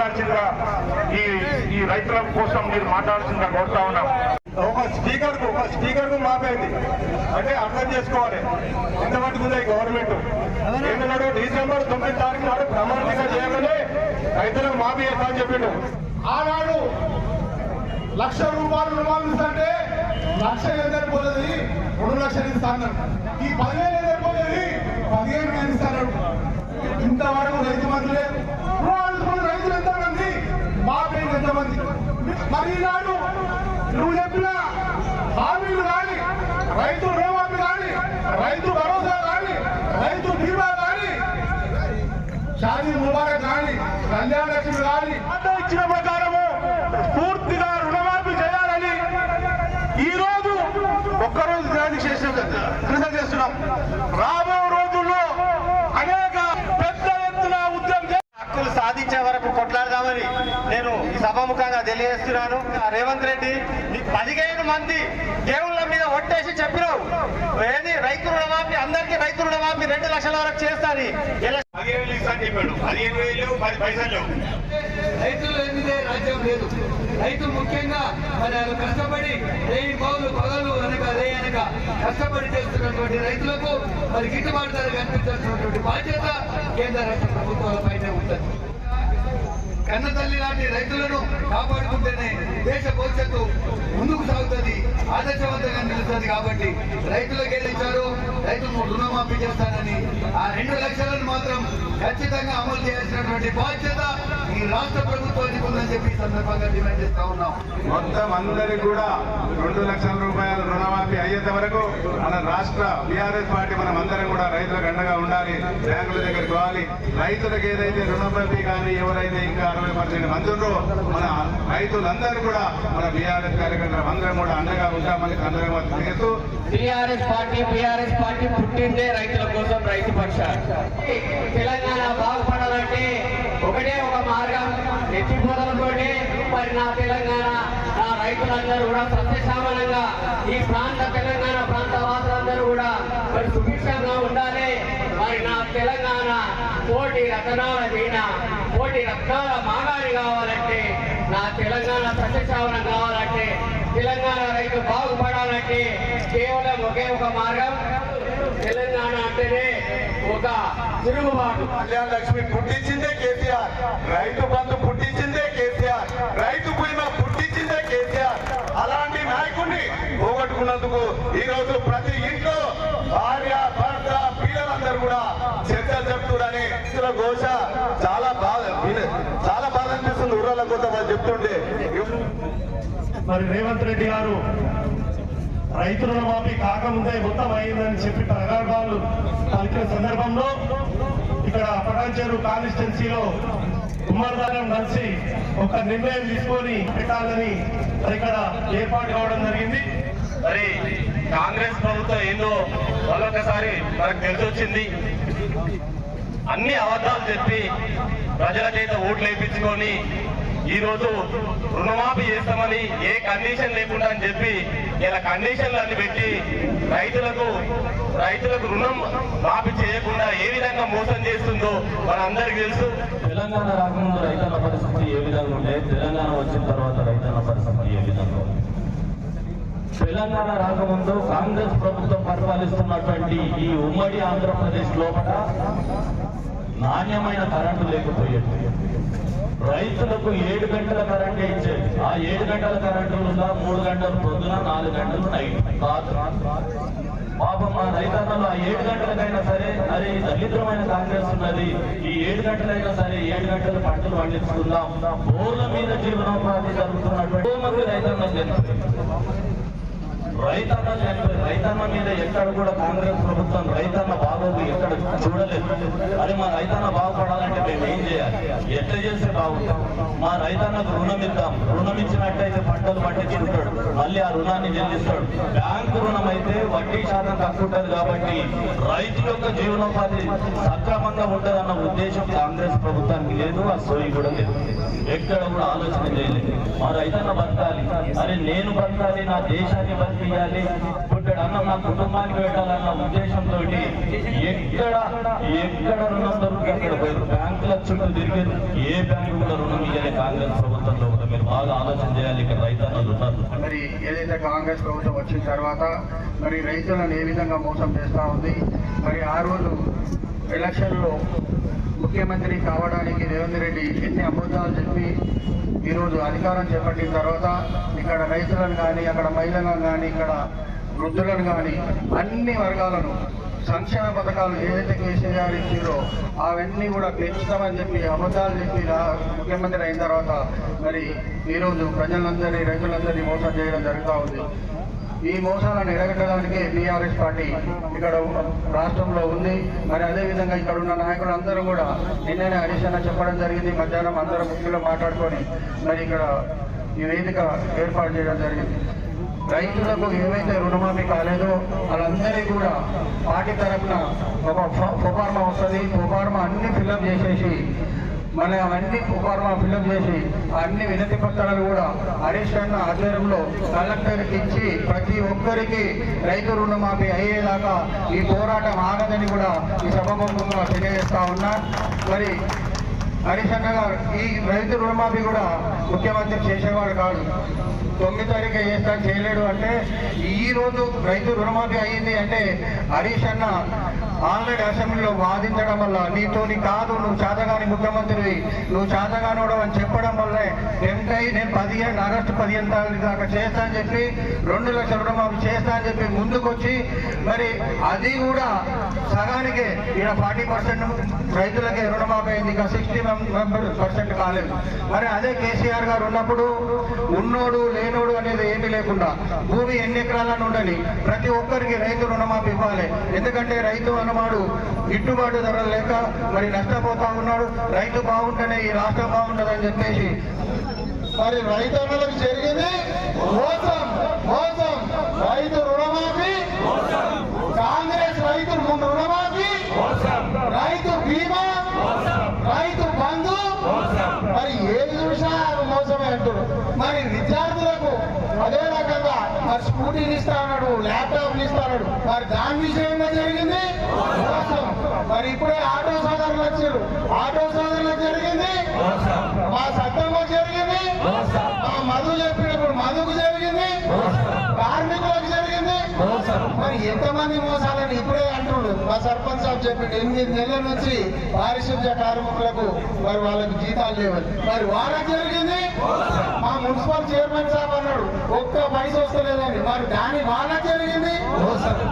మాట్లాడాల్సిందిగా ఈ ఈ రైతుల కోసం మీరు మాట్లాడాల్సిందిగా కోరుతా ఉన్నాం. ఒక స్పీకర్కు ఒక స్పీకర్కు మాపైంది. అంటే అర్థం చేసుకోవాలి. ఎంతమంది ఉంది గవర్నమెంట్? ఏంటన్నాడు డిసెంబర్ తొమ్మిది తారీఖు నాడు ప్రమాణిక చేయగానే రైతులకు మాఫీ చేస్తా అని చెప్పిండు. ఆనాడు లక్ష రూపాయలు రుణాలు ఇస్తుంటే లక్ష ఏం రెండు లక్షలు ఇస్తాను ఈ పదివేలు ఏం పదిహేను వేలు ఇస్తాడు ఇంతవరకు రైతు మంది లేదు రుణాలు తీసుకున్న రైతులు ఎంతమంది మా పేరు ఎంతమంది మరి ఈనాడు నువ్వు చెప్పిన హామీలు కానీ రైతు రుణమాఫీ కానీ రైతు భరోసా కానీ రైతు బీమా కానీ షాదీ ముబారక్ కానీ కళ్యాణ లక్ష్మి కానీ మాట ఇచ్చిన ప్రకారము పూర్తిగా రుణమాఫీ చేయాలని ఈ రోజు ఒక్కరోజు దాడి చేసిన కృషి చేస్తున్నాం రాబో రోజుల్లో అనేక పెద్ద ఎత్తున ఉద్యమం చే- హక్కులు సాధించే వరకు కొట్లాడదామని నేను ఈ సభాముఖంగా తెలియజేస్తున్నాను. ఆ రేవంత్ రెడ్డి నీ పదిహేను మంది దేవుళ్ళ మీద ఒట్టేసి చెప్పినావు. ఏది? రైతు రుణమాఫీ అందరికీ రైతు రుణమాఫీ రెండు లక్షల వరకు చేస్తాని. పదిహేను వేలు ఇస్తా అని చెప్పాడు. పదిహేను వేలు లేవు, పది పైసలు. రైతులు లేనిదే రాజ్యం లేదు. రైతు ముఖ్యంగా మరి ఆయన కష్టపడి రేయి పౌలు పగలు అనక రే అనక కష్టపడి చేస్తున్నటువంటి రైతులకు మరి గిట్టుబాటు ధర కల్పించాల్సినటువంటి బాధ్యత కేంద్ర రాష్ట్ర ప్రభుత్వాలపైనే ఉంటుంది. కన్న తల్లి లాంటి రైతులను కాపాడుకుంటేనే దేశ భవిష్యత్తు ముందుకు సాగుతుంది ఆదర్శవంతంగా నిలుస్తుంది కాబట్టి రైతులకు ఇచ్చారు రైతులు రుణమాఫీ చేస్తానని ఆ రెండు లక్షలను మాత్రం ఖచ్చితంగా అమలు చేయాల్సినటువంటి బాధ్యత ఈ రాష్ట్ర ప్రభుత్వానికి ఉందని చెప్పి ఈ సందర్భంగా డిమాండ్ చేస్తా ఉన్నాం. మొత్తం అందరికి కూడా రెండు లక్షల రూపాయల రుణమాఫీ అయ్యేంత వరకు మన రాష్ట్ర బీఆర్ఎస్ పార్టీ మనం అందరం కూడా రైతులకు అండగా ఉండాలి బ్యాంకుల దగ్గరికి పోవాలి రైతులకు ఏదైతే రుణమాఫీ కానీ ఎవరైతే ఇంకా అరవై పర్సెంట్ మంది ఉన్నారో మన రైతులందరూ కూడా మన బీఆర్ఎస్ కార్యకర్తలు అందరం కూడా అండగా ఉంటామని అందరం తెలియజేస్తూ టిఆర్ఎస్ పార్టీ పిఆర్ఎస్ పార్టీ పుట్టిందే రైతుల కోసం రైతు పక్ష తెలంగాణ బాగుపడాలంటే ఒకటే ఒక మార్గం ఎత్తిపోతలతోటి మరి నా తెలంగాణ నా రైతులందరూ కూడా సత్యశామలంగా ఈ ప్రాంత తెలంగాణ ప్రాంత వాసులందరూ కూడా మరి సుభిక్షంగా ఉండాలి. మరి నా తెలంగాణ కోటి రతనాల వీణ కోటి రత్నాల మాగాడి కావాలంటే నా తెలంగాణ సత్యశావనం కావాలంటే తెలంగాణ రైతు బాగుపడాలంటే కేవలం ఒకే ఒక మార్గం తెలంగాణ అంటేనే ఒక తిరుగుబాటు. కళ్యాణ లక్ష్మి పుట్టించిందే కేసీఆర్. రైతు బంధు పుట్టించిందే కేసీఆర్. రైతు బీమా పుట్టించిందే కేసీఆర్. అలాంటి నాయకుడిని పోగొట్టుకున్నందుకు ఈ రోజు ప్రతి ఇంట్లో భార్య భర్త పిల్లలందరూ కూడా చర్చ చెప్తున్నారని ఘోష చాలా బాధ చాలా బాధ అనిపిస్తుంది. ఊర్ల కోసం వాళ్ళు చెప్తుంటే. మరి రేవంత్ రెడ్డి గారు రైతు రుణమాఫీ కాకముందే మొత్తం అయిందని చెప్పి ప్రగల్భాలు పలికిన సందర్భంలో ఇక్కడ పటాన్చేరు కాన్స్టిట్యున్సీలో కుమారదారం కలిసి ఒక నిర్ణయం తీసుకొని పెట్టాలని మరి ఇక్కడ ఏర్పాటు కావడం జరిగింది. మరి కాంగ్రెస్ ప్రభుత్వం ఏందో మరొకసారి మనకు తెలిసొచ్చింది. అన్ని అబద్ధాలు చెప్పి ప్రజల చేత ఓట్లు వేయించుకొని ఈ రోజు రుణమాఫీ చేస్తామని ఏ కండిషన్ లేకుండా అని చెప్పి ఇలా కండిషన్లు అన్ని పెట్టి రైతులకు రైతులకు రుణం మాఫీ చేయకుండా ఏ విధంగా మోసం చేస్తుందో మనందరికీ తెలుసు. తెలంగాణ రాకముందు రైతుల పరిస్థితి ఏ విధంగా ఉండే? తెలంగాణ వచ్చిన తర్వాత రైతుల పరిస్థితి ఏ విధంగా తెలంగాణ రాకముందు కాంగ్రెస్ ప్రభుత్వం పరిపాలిస్తున్నటువంటి ఈ ఉమ్మడి ఆంధ్రప్రదేశ్ లోపల నాణ్యమైన కరెంటు లేకపోయేది. రైతులకు ఏడు గంటల కరెంటు ఇచ్చేది. ఆ ఏడు గంటల కరెంటు ఉందా? మూడు గంటలు పొద్దున నాలుగు గంటలు నైట్. పాపం మా రైతన్నలు ఆ ఏడు గంటలకైనా సరే అరే దరిద్రమైన కాంగ్రెస్ ఉన్నది. ఈ ఏడు గంటలైనా సరే ఏడు గంటల పంటలు పండించుకుందాం. బోర్ల మీద జీవనోపాధి జరుగుతున్నటువంటి ఎంతో మంది రైతన్నలు చనిపోయారు రైతన్న రైతన్న మీద ఎక్కడ కూడా కాంగ్రెస్ ప్రభుత్వం రైతన్న బాగోదు ఎక్కడ చూడలేదు. అది మా రైతన్న బాగుపడాలంటే మేము ఏం చేయాలి? ఎట్లా చేస్తే బాగుంటాం మా రైతన్నకు రుణం ఇద్దాం. రుణం ఇచ్చినట్టయితే పంటలు పండించుకుంటాడు. మళ్ళీ ఆ రుణాన్ని చెల్లిస్తాడు. బ్యాంకు రుణం అయితే వడ్డీ శాతం తక్కువ ఉంటుంది కాబట్టి రైతు యొక్క జీవనోపాధి సక్రమంగా ఉంటుందన్న ఉద్దేశం కాంగ్రెస్ ప్రభుత్వానికి లేదు ఆ సోయి కూడా లేదు. ఎక్కడ కూడా ఆలోచన చేయలేదు. మా రైతన్న బతకాలి. అరే నేను బతకాలి నా దేశాన్ని బతికియాలి పుట్టడన్న నా కుటుంబానికి పెట్టాలన్న ఉద్దేశంతో ఎక్కడ ఎక్కడ రుణం దొరికి అక్కడ పోయారు బ్యాంకుల చుట్టూ తిరిగారు ఏ బ్యాంకు కూడా రుణం ఇవ్వాలి కాంగ్రెస్ ప్రభుత్వంలో కూడా మీరు బాగా ఆలోచన చేయాలి ఇక్కడ రైతన్నలు ఉన్నారు మరి ఏదైతే కాంగ్రెస్ ప్రభుత్వం వచ్చిన తర్వాత మరి రైతులను ఏ విధంగా మోసం చేస్తూ ఉంది? మరి ఆ రోజు ఎలక్షన్లో ముఖ్యమంత్రి కావడానికి రేవంత్ రెడ్డి ఎన్ని అబద్ధాలు చెప్పి ఈరోజు అధికారం చేపట్టిన తర్వాత ఇక్కడ రైతులను కానీ అక్కడ మహిళలను కానీ ఇక్కడ వృద్ధులను కానీ అన్ని వర్గాలను సంక్షేమ పథకాలు ఏదైతే కేసీఆర్ ఇచ్చారో అవన్నీ కూడా పెంచుతామని చెప్పి అబద్ధాలు చెప్పి ముఖ్యమంత్రి అయిన తర్వాత మరి ఈరోజు ప్రజలందరినీ రైతులందరినీ మోసం చేయడం జరుగుతూ ఉంది. ఈ మోసాలను ఎరగట్టడానికి బీఆర్ఎస్ పార్టీ ఇక్కడ రాష్ట్రంలో ఉంది. మరి అదేవిధంగా ఇక్కడ ఉన్న నాయకులు అందరూ కూడా నిన్ననే హరీష్ అన్న చెప్పడం జరిగింది. మధ్యాహ్నం అందరూ ముఖ్యులు మాట్లాడుకొని మరి ఇక్కడ ఈ వేదిక ఏర్పాటు చేయడం జరిగింది. రైతులకు ఏవైతే రుణమాఫీ కాలేదో వాళ్ళందరికీ కూడా పార్టీ తరఫున ఒక ఫోఫార్మా వస్తుంది. ఫోఫార్మా అన్ని ఫిల్అప్ చేసేసి మన అవన్నీ ఫోఫార్మా ఫిల్అప్ చేసి అన్ని వినతి పత్రాలు కూడా హరీష్ అన్న ఆధ్వర్యంలో కలెక్టర్కి ఇచ్చి ప్రతి ఒక్కరికి రైతు రుణమాఫీ అయ్యేదాకా ఈ పోరాటం ఆగదని కూడా ఈ సభాముఖంగా తెలియజేస్తా ఉన్నా. మరి హరీష్ అన్న గారు ఈ రైతు రుణమాఫీ కూడా ముఖ్యమంత్రి చేసేవాడు కాదు. తొమ్మిది తారీఖు చేస్తా చేయలేడు అంటే ఈ రోజు రైతు రుణమాఫీ అయ్యింది అంటే హరీష్ అన్న ఆల్రెడీ అసెంబ్లీలో వాదించడం వల్ల నీతోని కాదు నువ్వు చేతగాని ముఖ్యమంత్రివి నువ్వు చేతగానోడు అని చెప్పడం వల్లే ఎంటై నేను పదిహేను ఆగస్టు పదిహేను తారీఖు దాకా చేస్తా అని చెప్పి రెండు లక్షల రుణమాఫీ చేస్తా అని చెప్పి ముందుకొచ్చి మరి అది కూడా సగానికే ఇక్కడ ఫార్టీ పర్సెంట్ రైతులకే రుణమాఫీ అయింది ఇంకా సిక్స్టీ పర్సెంట్ కాలేదు. మరి అదే కేసీఆర్ గారు ఉన్నప్పుడు ఉన్నోడు లేనోడు అనేది ఏమీ లేకుండా భూమి ఎన్ని ఎకరాలను ఉండని ప్రతి ఒక్కరికి రైతు రుణమాఫీ ఇవ్వాలి. ఎందుకంటే రైతు ఉన్నవాడు గిట్టుబాటు ధరలు లేక మరి నష్టపోతా ఉన్నాడు. రైతు బాగుంటేనే ఈ రాష్ట్రం బాగుంటుందని చెప్పేసి. మరి రైతన్నలకు జరిగింది. మోసం మోసం. రైతు రుణమాఫీ. కాంగ్రెస్ రైతు ముందు రుణమాఫీ. రైతు బీమా. రైతు బంధు. మరి ఏది చూసినా మోసమే అంటారు మరి విద్యార్థులకు అదే మరి స్కూటీలు ఇస్తా అన్నాడు ల్యాప్టాప్లు ఇస్తా అన్నాడు. మరి దాని విషయంగా జరిగింది? మరి ఇప్పుడే ఆటో సోదరులు వచ్చారు. ఆటో సోదరులకు జరిగింది? మా సత్యంలో జరిగింది? మా మధు చెప్పినప్పుడు మధుకు జరిగింది? కార్మికులకు మరి ఎంతమంది మోసాలని ఇప్పుడే అంటున్నాడు. మా సర్పంచ్ సాబ్ చెప్పిండు ఎనిమిది నెలల నుంచి పారిశుద్ధ్య కార్మికులకు మరి వాళ్ళకి జీతాలు లేవని. మరి వాళ్ళకి జరిగింది. మా మున్సిపల్ చైర్మన్ సాబ్ అన్నాడు ఒక్క పైస వస్తలేదని. మరి దాని వాళ్ళకి జరిగింది. ఏడ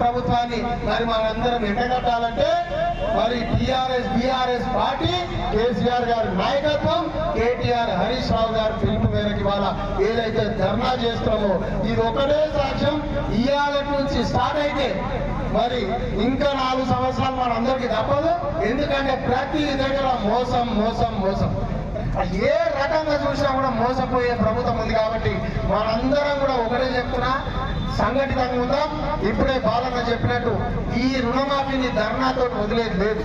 ప్రభుత్వాన్ని మరి మనందరం ఎండగట్టాలంటే మరి టిఆర్ఎస్ బిఆర్ఎస్ పార్టీ కేసీఆర్ గారి నాయకత్వం కేటీఆర్ హరీష్ రావు గారి పిలుపు మేరకు ఇవాళ ఏదైతే ధర్నా చేస్తామో ఇది ఒకటే సాక్ష్యం. ఇవాళ నుంచి స్టార్ట్ అయితే మరి ఇంకా నాలుగు సంవత్సరాలు మనందరికీ తప్పదు. ఎందుకంటే ప్రతి దగ్గర మోసం మోసం మోసం. ఏ రకంగా చూసినా కూడా మోసపోయే ప్రభుత్వం ఉంది కాబట్టి మనందరం కూడా ఒకటే చెప్తున్నా సంఘటితంగా ఉందాం. ఇప్పుడే బాలన్న చెప్పినట్టు ఈ రుణమాఫీని ధర్నాతో వదిలేదు లేదు.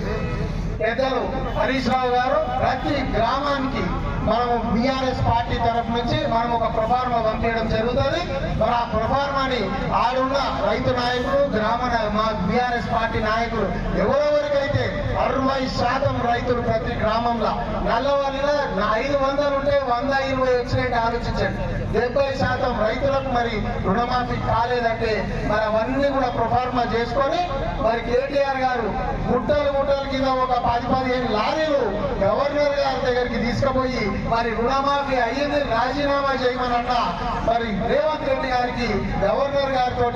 పెద్దలు హరీష్ రావు గారు ప్రతి గ్రామానికి మనము బీఆర్ఎస్ పార్టీ తరఫు నుంచి మనం ఒక ప్రొఫార్మా పంపించడం జరుగుతుంది. మరి ఆ ప్రొఫార్మాని ఆడున్న రైతు నాయకులు గ్రామ మా బీఆర్ఎస్ పార్టీ నాయకులు ఎవరో అరవై శాతం రైతులు ప్రతి గ్రామంలో. నల్లవల్లిలో ఐదు వందలు ఉంటే వంద ఇరవై వచ్చినట్టు ఆలోచించండి. డెబ్బై శాతం రైతులకు మరి రుణమాఫీ కాలేదంటే మరి అవన్నీ కూడా ప్రొఫార్మా చేసుకొని మరి కేటీఆర్ గారు గుట్టలు గుట్టల కింద ఒక పది పదిహేను లారీలు గవర్నర్ గారి దగ్గరికి తీసుకుపోయి మరి రుణమాఫీ అయ్యింది రాజీనామా చేయమనట మరి రేవంత్ రెడ్డి గారికి గవర్నర్ గారితో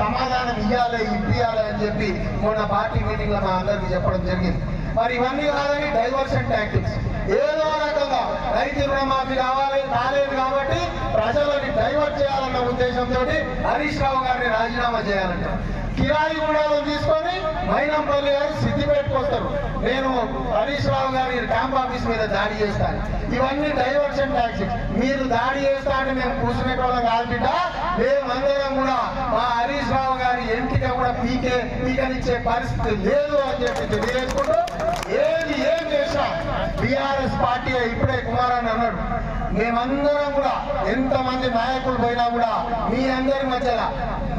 సమాధానం ఇవ్వాలి ఇప్పియాలి అని చెప్పి మొన్న పార్టీ మీటింగ్లో మా అందరికి చెప్పడం జరిగింది. మరి ఇవన్నీ కాదని డైవర్షన్ టాక్టిక్స్ ఏదో రకంగా రైతు రుణమాఫీ కావాలి కాలేదు కాబట్టి ప్రజలని డైవర్ట్ చేయాలన్న ఉద్దేశంతో హరీష్ రావు గారిని రాజీనామా చేయాలంట. కిరాయి గూడాలను తీసుకొని మైనంపల్లి గారు సిద్దిపేటకు వస్తారు. నేను హరీష్ రావు గారి క్యాంప్ ఆఫీస్ మీద దాడి చేస్తాను. ఇవన్నీ డైవర్షన్ టాక్టిక్స్ మీరు దాడి చేస్తా అంటే మేము కూర్చునేటోళ్ళం కాదు బిడ్డ. మేమందరం కూడా మా హరీష్ రావు పీకే పీకనిచ్చే పరిస్థితి లేదు అని చెప్పి తెలియజేసుకుంటూ ఏది ఏం చేసినా బీఆర్ఎస్ పార్టీ ఇప్పుడే కుమారాన్ని అన్నాడు. మేమందరం కూడా ఎంతమంది నాయకులు పోయినా కూడా మీ అందరి మధ్యలో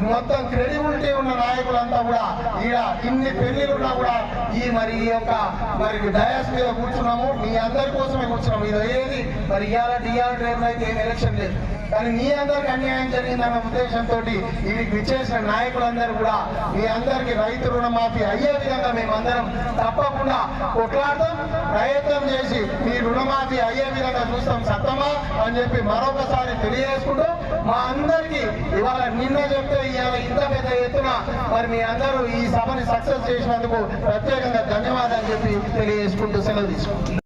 మొత్తం క్రెడిబిలిటీ ఉన్న నాయకులంతా కూడా ఈడ ఇన్ని పెళ్ళిలు ఉన్నా కూడా ఈ మరి ఈ యొక్క మరి డయాస్ మీద కూర్చున్నాము. మీ అందరి కోసమే కూర్చున్నాము. ఇది ఏది? మరి ఇవాళ డిఆర్ రేపు అయితే ఏం ఎలక్షన్ లేదు. కానీ మీ అందరికి అన్యాయం జరిగిందన్న ఉద్దేశంతో వీరికి విచ్చేసిన నాయకులందరూ కూడా మీ అందరికి రైతు రుణమాఫీ అయ్యే విధంగా మేమందరం తప్పకుండా కొట్లాడతాం ప్రయత్నం చేసి మీ రుణమాఫీ అయ్యే విధంగా చూస్తాం సత్తమా అని చెప్పి మరొకసారి తెలియజేసుకుంటూ మా అందరికీ ఇవాళ నిన్న చెప్తే ఇవాళ ఇంత పెద్ద ఎత్తున మరి మీ అందరూ ఈ సభని సక్సెస్ చేసినందుకు ప్రత్యేకంగా ధన్యవాదాలు చెప్పి తెలియజేసుకుంటూ సెలవు తీసుకుంటున్నాను.